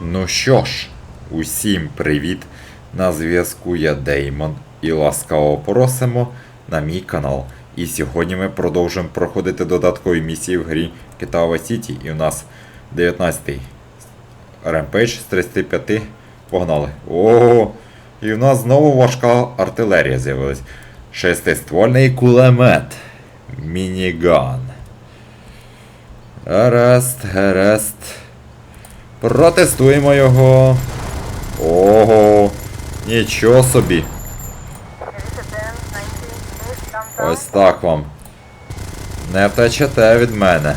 Ну що ж, усім привіт! На зв'язку я Деймон і ласкаво просимо на мій канал. І сьогодні ми продовжуємо проходити додаткові місії в грі Китава Сіті. І у нас 19-й ремпейдж з 35. Погнали. Ого! І в нас знову важка артилерія з'явилась. Шестиствольний кулемет. Мініган. Гаразд, гаразд. Протестуємо його. Ого, нічого собі. Ось так вам. Не втечете від мене.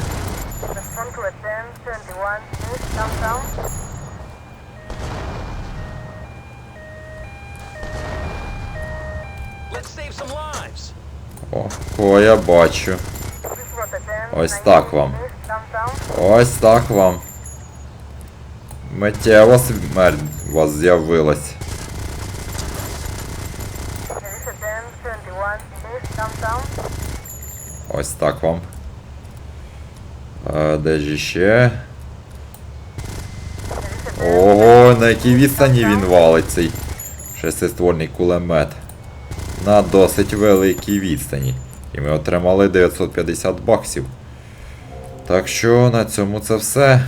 О, я бачу. Ось так вам. Ось так вам. Миттєво смерть у вас з'явилась. Ось так вам. А, де ж іще? Ого, на якій відстані він валить цей шестиствольний кулемет. На досить великій відстані. І ми отримали 950 баксів. Так що на цьому це все.